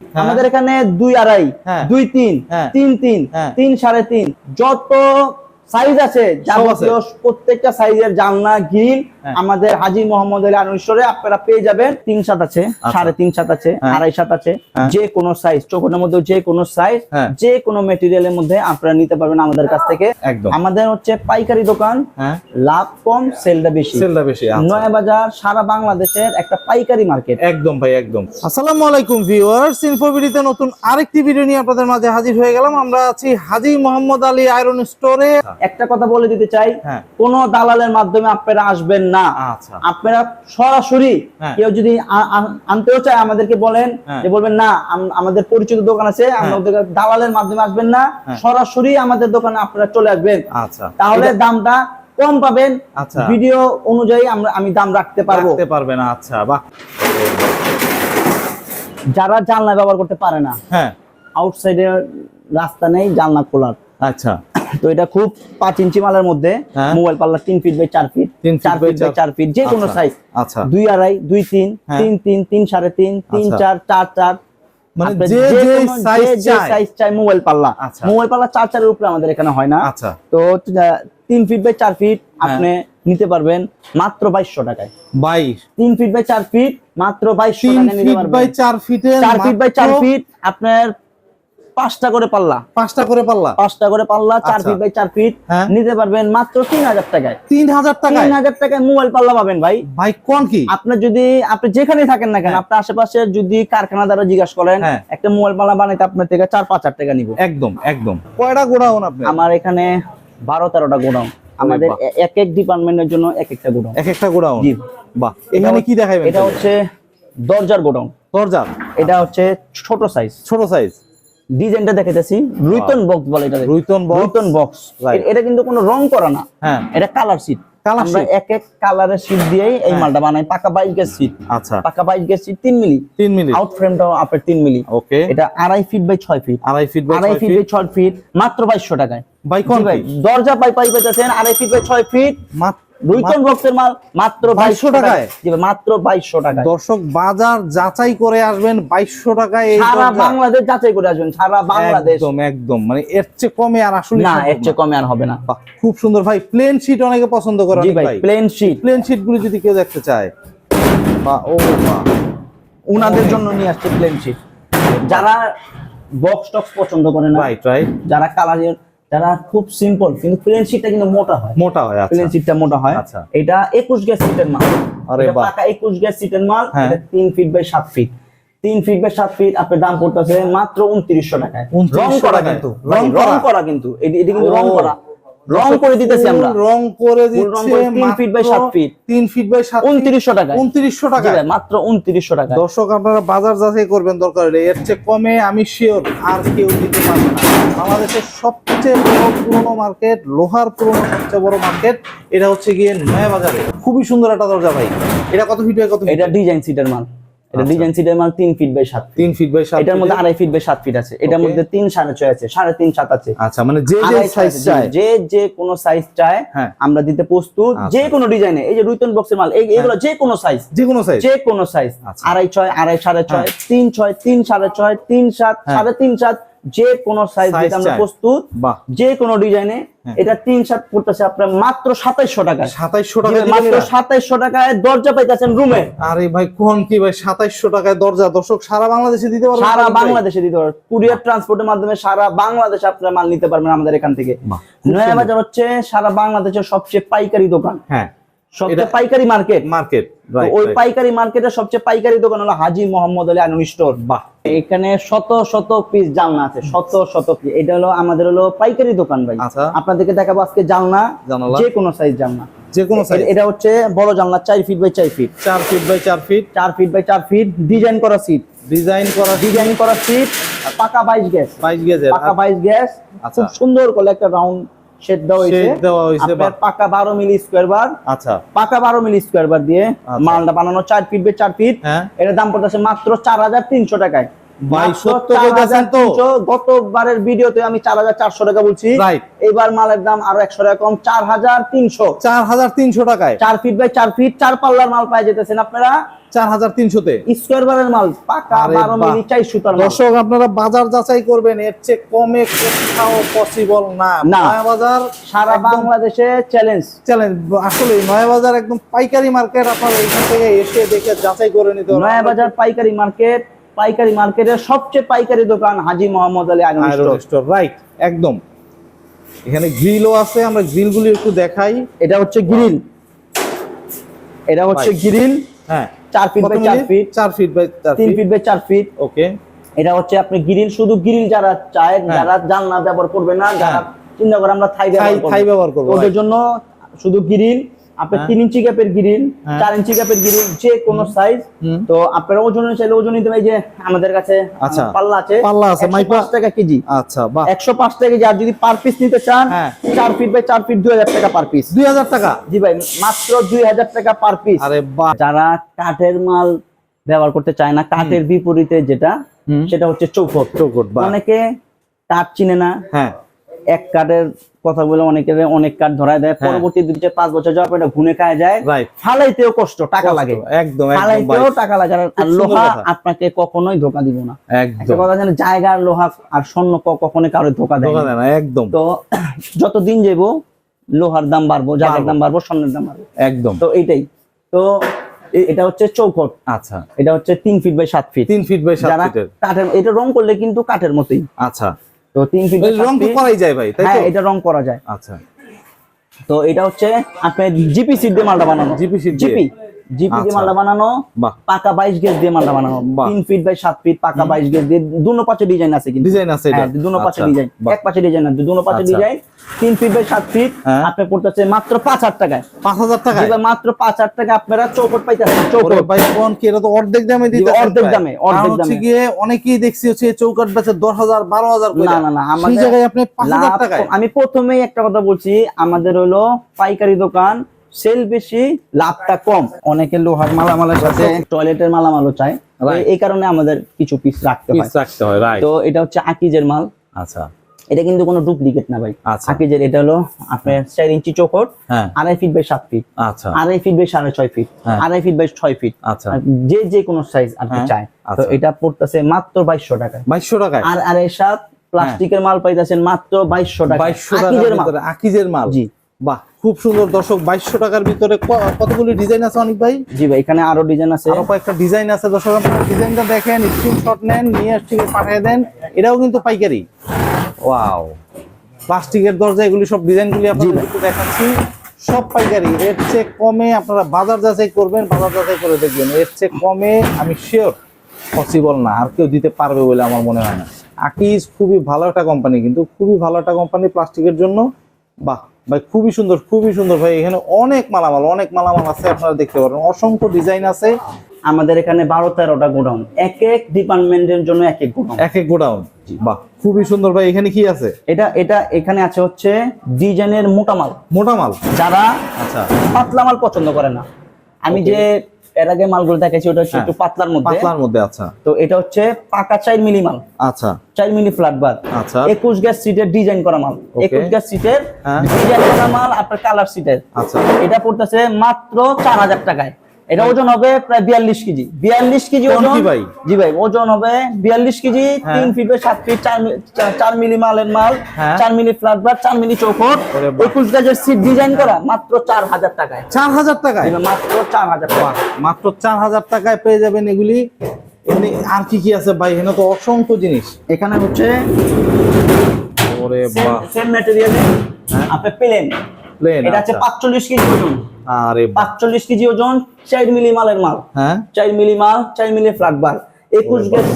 হ্যাঁ। আমাদের এখানে দুই আড়াই হ্যাঁ। দুই তিন হ্যাঁ। তিন তিন হ্যাঁ। তিন সাড়ে তিন যত সাইজ আছে যাবতীয় প্রত্যেকটা সাইজের জানলা গ্রিল হ্যাঁ। আমাদের হাজি মোহাম্মদ আলী আনুষ্ঠানে আপনারা পেয়ে যাবেন। তিন সাত আছে সাড়ে তিন সাত আছে হ্যাঁ। আড়াই সাত আছে হ্যাঁ। যে কোনো সাইজ চোখের মধ্যে যে কোনো সাইজ। যে কোনো মেটেরিয়ালের মধ্যে আপনারা নিতে পারবেন আমাদের কাছ থেকে। আমাদের হচ্ছে পাইকারি দোকান লাভ কম সেলটা বেশি। সেলটা বেশি আচ্ছা। নয়া বাজার সারা বাংলাদেশের একটা পাইকারি মার্কেট একদম ভাই একদম। আসসালামু আলাইকুম ভিউয়ার্স ইনফোভিডিতে নতুন আরেকটি ভিডিও নিয়ে আপনাদের মাঝে হাজির হয়ে গেলাম। আমরা আছি হাজি মোহাম্মদ আলী আয়রন স্টোরে একটা কথা বলে দিতে চাই কোন দালালের মাধ্যমে আপনারা আসবেন না। আচ্ছা। আপনারা সরাসরি হ্যাঁ। কেউ যদি আনতেও চায় আমাদেরকে বলেন হ্যাঁ। যে বলবেন না আমাদের পরিচিত দোকান আছে কাছে দালালের মাধ্যমে আসবেন না হ্যাঁ। সরাসরি আমাদের দোকানে আপনারা চলে আসবেন। আচ্ছা। তাহলে দামটা কম পাবেন আচ্ছা। ভিডিও অনুযায়ী আমরা আমি দাম রাখতে পারব। রাখতে পারবেন আচ্ছা বাহ। যারা জানলা ব্যবহার করতে পারে না হ্যাঁ। আউটসাইডে রাস্তা নেই জানলা খোলার। আচ্ছা। তো এটা খুব পাঁচ ইঞ্চি মালের মধ্যে হ্যাঁ। মোবাইল পাল্লা তিন ফিট বাই চার ফিট চার ফিট বাই চার- ফিট যে কোনো আচ্ছা, সাইজ আচ্ছা। দুই আড়াই দুই তিন হ্যাঁ। তিন তিন তিন সাড়ে তিন তিন আচ্ছা। চার চার চার। মানে যে যে সাইজ যে- যে চাই সাইজ চাই মোবাইল পাল্লা। আচ্ছা। মোবাইল পাল্লা চার চারের উপরে আমাদের এখানে হয় না। আচ্ছা। তো তিন ফিট বাই চার ফিট হ্যাঁ। আপনি নিতে পারবেন মাত্র বাইশশো টাকায়। বাইশ। তিন ফিট বাই চার ফিট মাত্র নিতে ফিট বাই চার ফিটের চার ফিট বাই চার ফিট আপনার পাঁচটা করে পাল্লা। পাঁচটা করে পাল্লা। পাঁচটা করে পাল্লা চার আচ্ছা। ফিট বাই চার ফিট হ্যাঁ। নিতে পারবেন মাত্র তিন হাজার টাকায়। তিন হাজার টাকা তিন হাজার টাকায় মোবাইল পাল্লা পাবেন ভাই। ভাই কোন কি? আপনার যদি আপনি যেখানে থাকেন না কেন হ্যাঁ। আপনার আশেপাশে যদি কারখানা দ্বারা জিজ্ঞাসা করেন হ্যাঁ। একটা মোবাইল পাল্লা বানাইতে আপনার থেকে চার পাঁচ হাজার টাকা নিব। একদম একদম। কয়টা গোডাউন আপনি আমার এখানে বারো তেরোটা গোডাউন। আমাদের। এক এক ডিপার্টমেন্টের জন্য এক একটা গোডাউন। এক একটা গোডাউন? জি। বাহ। এখানে কি দেখাবেন এটা হচ্ছে দরজার গোডাউন। দরজা? এটা হচ্ছে ছোট সাইজ ছোট সাইজ ডিজাইনটা দেখাইতেছি রুইতন বক্স বলে এটা রুইতন box? রুইতন বক্স. এটা কিন্তু কোনো রং করা না। হ্যাঁ। এটা কালার সিট Colour আমরা এক এক কালারের সিট দিয়েই এই হ্যাঁ। মালটা বানাই। পাকা বাইশ গেজ সিট আচ্ছা। পাকা বাইশ গেজ সিট তিন মিলি। তিন মিনিট আউট ফ্রেমটাও আপনার তিন মিলি। ওকে এটা আড়াই ফিট বাই ছয় ফিট আড়াই ফিট বাই আড়াই ছয় ফিট ফিট বাই ছয় ফিট মাত্র বাইশশো টাকায়। বাই জি কোন ভাই, দরজা পাই পাই পেতেছেন আড়াই ফিট বাই ছয় ফিট মাত- রুইতন বক্সের মাল মাত্র 2200 বাইশশো টাকায়? জি মাত্র বাইশশো টাকায়। দর্শক বাজার যাচাই করে আসবেন বাইশশো টাকায় এই সারা বাংলাদেশ যাচাই করে আসবেন সারা বাংলাদেশ। একদম একদম। মানে এর চেয়ে কমে আর আসলে না এর চেয়ে কমে আর হবে না। খুব সুন্দর। ভাই প্লেন শীট অনেকে পছন্দ করে ভাই প্লেন শিট প্লেন শীটগুলো যদি কেউ দেখতে চায়। বা ও বাহ, উনাদের জন্য নিয়ে আসছে প্লেন শিট যারা বক্স টক্স পছন্দ করে না রাইট রাইট যারা কালারের যারা খুব সিম্পল কিন্তু প্লেন শিটটা কিন্তু মোটা হয়। মোটা হয় আচ্ছা। প্লেন সিটটা মোটা হয়। আচ্ছা। এটা একুশ গ্যাস সিটের মাল। আরে বাহ। একুশ গ্যাস সিটের মাল হ্যাঁ। এটা তিন ফিট বাই সাত ফিট তিন ফিট বাই সাত ফিট আপনার দাম পড়তেছে মাত্র উনত্রিশশো টাকায়। রং করা কিন্তু রং করা? কিন্তু। এটি কিন্তু রং করা। রং করে দিতেছি আমরা। রং করে দিচ্ছে ফিট বাই টাকা। মাত্র উনত্রিশশো টাকা। দর্শক আপনারা বাজার যাচাই করবেন দরকার হলে। এর চেয়ে কমে আমি শিওর আর কেউ দিতে পারবে না। বাংলাদেশের সবচেয়ে বড় পুরনো মার্কেট লোহার পুরনো সবচেয়ে বড় মার্কেট এটা হচ্ছে গিয়ে নয়া বাজারে খুবই সুন্দর একটা দরজা ভাই। এটা কত ফিট বাই কত এটা ডিজাইন সিটের মাল। এটা আচ্ছা। ডিজাইন সিটের মাল তিন ফিট বাই সাত তিন ফিট বাই সাত এটার মধ্যে আড়াই ফিট বাই সাত ফিট আছে। এটার মধ্যে তিন সাড়ে ছয় আছে সাড়ে তিন সাত আছে। আচ্ছা মানে যে যে সাইজ চায়। যে যে কোন সাইজ চায় হ্যাঁ। আমরা দিতে প্রস্তুত। আচ্ছা। যে কোনো ডিজাইনে এই যে রুইতন বক্সের মাল এইগুলো এগুলো যে কোনো সাইজ যে কোনো সাইজ যে কোনো সাইজ আচ্ছা। আড়াই ছয় আড়াই সাড়ে ছয় তিন ছয় তিন সাড়ে ছয় তিন সাত হ্যাঁ। সাড়ে তিন সাত যে কোনো সাইজ দিতে আমরা প্রস্তুত। যে কোনো ডিজাইনে। এটা তিন সাত পড়তেছে আপনার মাত্র সাতাইশশো টাকা সাতাইশশো টাকা মাত্র সাতাইশশো টাকায় দরজা পাইতেছেন রুমে আরে ভাই কোন কি ভাই সাতাইশশো টাকায় দরজা? দর্শক সারা বাংলাদেশে দিতে পারবেন সারা বাংলাদেশে দিতে পারবেন। কুরিয়ার ট্রান্সপোর্টের মাধ্যমে সারা বাংলাদেশে আপনারা মাল নিতে পারবেন আমাদের এখান থেকে। নয়া বাজার হচ্ছে সারা বাংলাদেশের সবচেয়ে পাইকারি দোকান। হ্যাঁ। সবচেয়ে পাইকারি মার্কেট। মার্কেট ওই পাইকারি মার্কেটের সবচেয়ে পাইকারি দোকান হলো হাজি মোহাম্মদ আলী আনুন স্টোর। বাহ। এখানে শত শত পিস জালনা আছে শত শত পিস এটা হলো আমাদের হলো পাইকারি দোকান ভাই। আচ্ছা। আপনাদেরকে দেখাবো আজকে জালনা যে কোনো সাইজ জালনা। যে কোনো সাইজ এটা হচ্ছে বড় জানলা চার ফিট বাই চার ফিট চার ফিট বাই চার ফিট চার ফিট বাই চার ফিট ডিজাইন করা সিট ডিজাইন করা ডিজাইন করা সিট পাকা বাইশ গ্যাস। বাইশ গেজের পাকা বাইশ গ্যাস আচ্ছা। খুব সুন্দর করে একটা রাউন্ড হয়েছে। আপনার পাকা বারো মিলি স্কোয়ার বার আচ্ছা। পাকা বারো মিলি স্কোয়ার বার দিয়ে আচ্ছা। মালটা বানানো চার ফিট বে চার ফিট হ্যাঁ। এটার দাম পড়তেছে মাত্র চার হাজার তিনশো টাকায়। ভাই সত্য কইতাছেন তো। গতবারের ভিডিওতে আমি চার হাজার চারশো টাকা বলছি। এবার মালের দাম আরও একশো টাকা কম চার হাজার তিনশো। চার হাজার তিনশো টাকায়। চার ফিট বাই চার ফিট চার পাল্লার মাল পাই যেতেছেন আপনারা। চার হাজার তিনশোতে। বারের মাল পাকা আরে বারো বাহ। মিলি চাই সুতার দর্শক আপনারা বাজার যাচাই করবেন এর চেয়ে কমে কোথাও পসিবল না। না। নয়া বাজার সারা বাংলাদেশে চ্যালেঞ্জ চ্যালেঞ্জ আসলে নয়া বাজার একদম পাইকারি মার্কেট আপনারা এখান থেকে এসে দেখে যাচাই করে নিতে পারবেন। নয়া বাজার পাইকারি মার্কেট পাইকারি মার্কেটের সবচেয়ে পাইকারি দোকান হাজি মোহাম্মদ আলী আগামী স্টোর রাইট একদম। এখানে গ্রিলও আছে আমরা গ্রিলগুলি একটু দেখাই। এটা হচ্ছে গ্রিল এটা হচ্ছে গ্রিল হ্যাঁ। চার ফিট বাই চার ফিট চার ফিট বাই চার তিন ফিট ফিট বাই চার ফিট ওকে এটা হচ্ছে আপনি গ্রিল শুধু গ্রিল যারা চায় হ্যাঁ। যারা জানলা ব্যবহার করবে না যারা চিন্তা করে আমরা থাই ব্যবহার করব। ওদের জন্য শুধু গ্রিল আপনার হ্যাঁ। তিন ইঞ্চি গ্যাপের গ্রিল। চার ইঞ্চি গ্যাপের গ্রিল যে কোনো সাইজ তো আপনারা ওজন চাইলে ওজন নিতে যে আমাদের কাছে আচ্ছা। পাল্লা আছে পাল্লা আছে, 105 মাইপা? টাকা কেজি। আচ্ছা বাহ। একশো পাঁচ টাকা কেজি। আর যদি পার পিস নিতে চান হ্যাঁ। চার ফিট বাই চার ফিট দুই হাজার টাকা পার পিস দুই হাজার টাকা? জি ভাই মাত্র দুই হাজার টাকা পার পিস আরে বাহ। যারা কাঠের মাল ব্যবহার করতে চায় না কাঠের বিপরীতে যেটা সেটা হচ্ছে চৌকট। চৌকট অনেকে কাঠ চিনে না। হ্যাঁ। এক কাঠের কথা বলে অনেকের অনেক কাঠ ধরায় দেয় হ্যাঁ। পরবর্তী দুই চার পাঁচ বছর যাওয়ার পর এটা ঘুনে খায় যায় ফালাইতেও কষ্ট টাকা লাগে। একদম ফালাইতেও টাকা লাগে। আর লোহা আপনাকে কখনোই ধোকা দিব না। একদম। কথা জানেন জায়গার লোহা আর স্বর্ণ ক- কখনোই কারও ধোকা দেয় না। একদম। তো যত দিন যাব লোহার দাম বাড়বো জায়গার দাম বাড়বো স্বর্ণের দাম বাড়বো। একদম। তো এইটাই। তো এটা হচ্ছে চৌকট। আচ্ছা। এটা হচ্ছে তিন ফিট বাই সাত ফিট তিন ফিট বাই সাত ফিটের কাঠের এটা রং করলে কিন্তু কাঠের মতোই। আচ্ছা। তো তিন ফিট রং তো করাই যায় ভাই তাই হ্যাঁ তো? এটা রং করা যায়। আচ্ছা। তো এটা হচ্ছে আপনি জিপি সিট দিয়ে মালটা বানানো। GP seat GP. জিপি দিয়ে আচ্ছা। মালটা বানানো পাকা বাইশ গেজ দিয়ে মালটা বানানো। তিন ফিট বাই সাত ফিট পাকা বাইশ গেজ দিয়ে দুনো পাশে ডিজাইন আছে কিন্তু। ডিজাইন আছে হ্যাঁ দুনো পাশে আচ্ছা, ডিজাইন এক পাশে ডিজাইন আছে দুনো পাশে আচ্ছা। ডিজাইন তিন ফিট বাই সাত ফিট হ্যাঁ। আপনি পড়তেছে মাত্র পাঁচ হাজার টাকায়। পাঁচ হাজার যেটা মাত্র পাঁচ হাজার টাকা আপনারা চৌকট পাইতেছেন চৌকট। ভাই কোন কি এটা তো অর্ধেক দামে দিতে অর্ধেক দামে, অর্ধেক হচ্ছে দামে। গিয়ে অনেকেই দেখছি হচ্ছে চৌকাট বেচে দশ হাজার বারো হাজার না না না আমাদের জায়গায় আপনি পাঁচ হাজার টাকায়? আমি প্রথমেই একটা কথা বলছি আমাদের হলো পাইকারি দোকান সেল বেশি লাভটা কম। অনেকে লোহার মালামালের সাথে টয়লেটের মালামালও চায়. এই কারণে আমাদের কিছু পিস রাখতে হয়। রাখতে হয় তো এটা হচ্ছে আকিজের মাল। আচ্ছা। এটা কিন্তু কোনো ডুপ্লিকেট না ভাই। আচ্ছা। আকিজের এটা হলো আপনার চার ইঞ্চি চৌকট হ্যাঁ। আড়াই ফিট বাই সাত ফিট আচ্ছা। আড়াই ফিট বাই সাড়ে ছয় ফিট হ্যাঁ। আড়াই ফিট বাই ছয় ফিট আচ্ছা। যে যে কোনো সাইজ আপনি হ্যাঁ, চায়। তো। এটা পড়তেছে মাত্র বাইশশো টাকা বাইশশো টাকা আর আড়াই সাত প্লাস্টিকের মাল পাইতেছেন মাত্র বাইশশো টাকা বাইশশো মাল। আকিজের মাল। জি। বাহ খুব সুন্দর। দর্শক বাইশশো টাকার ভিতরে কতগুলি ডিজাইন আছে অনেক ভাই? জি ভাই এখানে আরও ডিজাইন আছে। আরও কয়েকটা ডিজাইন আছে। দর্শক আপনারা ডিজাইনটা দেখেন স্ক্রিনশট নেন নিয়ে ঠিক পাঠিয়ে দেন। এটাও কিন্তু পাইকারি। ওয়াও প্লাস্টিকের দরজা এগুলি সব ডিজাইনগুলি আপনাদের দেখাচ্ছি। সব পাইকারি। এর চেয়ে কমে আপনারা বাজার যাচাই করবেন বাজার যাচাই করে দেখবেন। এর চেয়ে কমে আমি শিওর পসিবল না। আর কেউ দিতে পারবে বলে আমার মনে হয় না। আকিজ খুবই ভালো একটা কোম্পানি কিন্তু খুবই ভালো একটা কোম্পানি প্লাস্টিকের জন্য। বাহ ভাই খুবই সুন্দর খুবই সুন্দর ভাই। এখানে অনেক মালামাল অনেক মালামাল আছে আপনারা দেখতে পারেন অসংখ্য ডিজাইন আছে। আমাদের এখানে বারো তেরোটা গোডাউন। এক এক ডিপার্টমেন্টের জন্য এক এক গোডাউন। এক এক গোডাউন। বাহ খুবই সুন্দর ভাই। এখানে কি আছে? এটা এটা এখানে আছে হচ্ছে ডিজাইনের মোটামাল মোটামাল মোটা মাল? যারা আচ্ছা। পাতলা মাল পছন্দ করে না। আমি যে এর আগে মালগুলো দেখেছি ওটা হচ্ছে হ্যাঁ। একটু পাতলার মধ্যে পাতলার মধ্যে আচ্ছা তো এটা হচ্ছে পাকা চার মিলি মাল আচ্ছা চার মিলি ফ্ল্যাট বার আচ্ছা। একুশ গ্যাস সিটের ডিজাইন করা মাল Okay. একুশ গ্যাস সিটের। ডিজাইন করা মাল আপনার কালার সিটের আচ্ছা এটা পড়তেছে মাত্র চার হাজার টাকায় এটা ওজন হবে প্রায় বিয়াল্লিশ কেজি। বিয়াল্লিশ কেজি ওজন? ভাই? জি ভাই ওজন হবে বিয়াল্লিশ কেজি হ্যাঁ। তিন ফিট বাই সাত ফিট চার মিলি মালের মাল হ্যাঁ। চার মিলি ফ্ল্যাট বার চার মিলি চৌকট। একুশ গাজের সিট ডিজাইন করা মাত্র চার হাজার টাকায়। চার হাজার টাকায়? মাত্র চার হাজার টাকা মাত্র চার হাজার টাকায় পেয়ে যাবেন এগুলি। আর কি কি আছে ভাই? এখানে তো অসংখ্য জিনিস। এখানে হচ্ছে ওরে বাহ। সেম ম্যাটেরিয়ালে। আপনি পেলেন প্লেন এটা হচ্ছে পাঁচচল্লিশ কেজি ওজন। আরে পাঁচচল্লিশ কেজি ওজন চার মিলি মালের মাল। হ্যাঁ। মিলি মাল মিলি ফ্ল্যাট বার।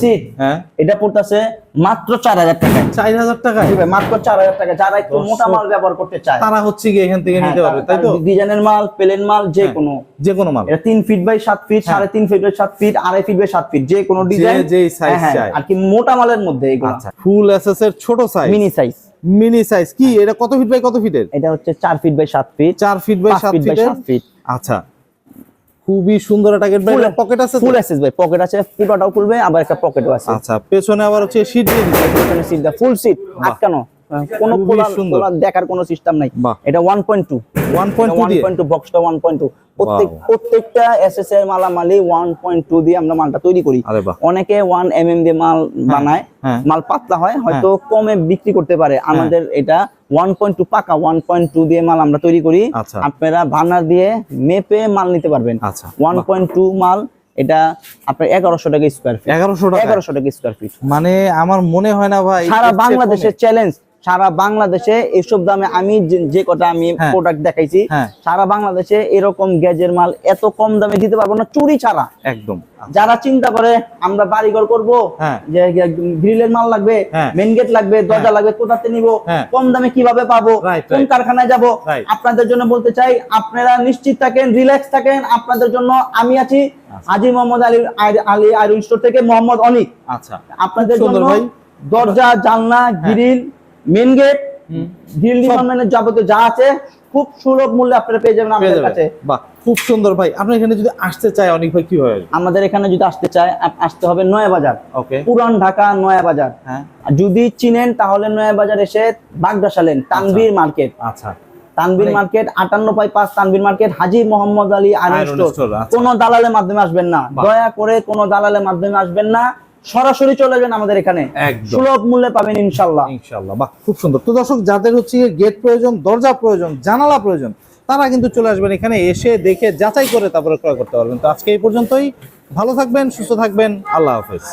সিট। হ্যাঁ। এটা পড়তেছে মাত্র চার হাজার টাকায়। চার হাজার টাকায়? জি ভাই, মাত্র চার হাজার টাকা যারা একটু মোটা মাল ব্যবহার করতে চায়। তারা হচ্ছে কি এখান থেকে নিতে পারবে তাই তো? ডিজাইনের মাল প্লেন মাল যে হ্যাঁ। কোনো। যে কোনো মাল। এটা তিন ফিট বাই সাত ফিট হ্যাঁ। সাড়ে তিন ফিট বাই সাত ফিট আড়াই ফিট বাই সাত ফিট যে কোনো ডিজাইন। যেই size চায়। আর কি মোটা মালের মধ্যে এগুলো। ফুল এসএস এর ছোট size mini size mini size কি? এটা কত ফিট বাই কত ফিটের এটা হচ্ছে 4 feet by 7 feet 4 feet by পাঁচ সাত ফিট বাই ফিটের সাত ফিট আচ্ছা। খুবই সুন্দর একটা গেট ভাই পকেট আছে ফুল অ্যাসেস ভাই পকেট আছে ফুটাটাও খুলবে আবার একটা পকেটও আছে। আচ্ছা পেছনে আবার হচ্ছে সিট দিয়ে দিচ্ছে। পেছনে সিট দা ফুল সিট আটকানো। কোনো দেখার কোনো সিস্টেম নাই। এটা 1.2 1.2 দিয়ে? 1.2 বক্সটা 1.2 প্রত্যেক প্রত্যেকটা এসএস এর মালামালি 1.2 দিয়ে আমরা মালটা তৈরি করি। অনেকে 1 এমএম দিয়ে মাল বানায়। হ্যাঁ। মাল পাতলা হয় হয়তো কমে বিক্রি করতে পারে। আমাদের এটা 1.2 পাকা 1.2 দিয়ে মাল আমরা তৈরি করি। আচ্ছা। আপনারা ভার্নার দিয়ে মেপে মাল নিতে পারবেন। আচ্ছা, 1.2 মাল এটা আপনার এগারোশো টাকা স্কয়ার ফিট এগারোশো টাকা। 1100 টাকা স্কয়ার ফিট মানে আমার মনে হয় না ভাই সারা বাংলাদেশের চ্যালেঞ্জ সারা বাংলাদেশে এসব দামে আমি যে- কটা আমি হ্যাঁ। প্রোডাক্ট দেখাইছি হ্যাঁ। সারা বাংলাদেশে এরকম গ্যাজের মাল এত কম দামে দিতে পারব না চুরি ছাড়া একদম যারা চিন্তা করে আমরা বাড়িঘর করব হ্যাঁ। যে গ্রিলের মাল লাগবে হ্যাঁ। মেন গেট লাগবে দরজা লাগবে কোথাতে নিব হ্যাঁ। কম দামে কীভাবে পাবো কোন কারখানায় যাব আপনাদের জন্য বলতে চাই আপনারা নিশ্চিত থাকেন রিল্যাক্স থাকেন আপনাদের জন্য আমি আছি আচ্ছা। হাজি মোহাম্মদ আলী আলী আয়রন স্টোর থেকে মোহাম্মদ অনিক আচ্ছা আপনাদের জন্য দরজা জানলা গ্রিল মেন গেট গ্রিল ডিপার্টমেন্টের যাবতীয় যা আছে খুব সুলভ মূল্যে আপনারা পেয়ে যাবেন আমাদের কাছে। বাহ খুব সুন্দর ভাই। আপনি এখানে যদি আসতে চায় অনেক ভাই কীভাবে আসবে আমাদের এখানে যদি আসতে চায় আসতে হবে নয়া বাজার ওকে পুরান ঢাকা নয়া বাজার হ্যাঁ যদি চিনেন তাহলে নয়া বাজার এসে বাগদাসালেন তানভীর মার্কেট। আচ্ছা। তানভীর মানে- মার্কেট আটান্ন বাই পাঁচ Tanvir market Haji Mohammad Ali iron Iron store. আচ্ছা। কোনো দালালের মাধ্যমে আসবেন না। দয়া করে কোনো দালালের মাধ্যমে আসবেন না। সরাসরি চলে যাবেন আমাদের এখানে। সুলভ মূল্যে পাবেন ইনশাল্লাহ ইনশাল্লাহ বাহ খুব সুন্দর। তো দর্শক যাদের হচ্ছে গেট প্রয়োজন দরজা প্রয়োজন জানালা প্রয়োজন তারা কিন্তু চলে আসবেন এখানে এসে দেখে যাচাই করে তারপরে ক্রয় করতে পারবেন। তো আজকে এই পর্যন্তই। ভালো থাকবেন সুস্থ থাকবেন। আল্লাহ হাফেজ।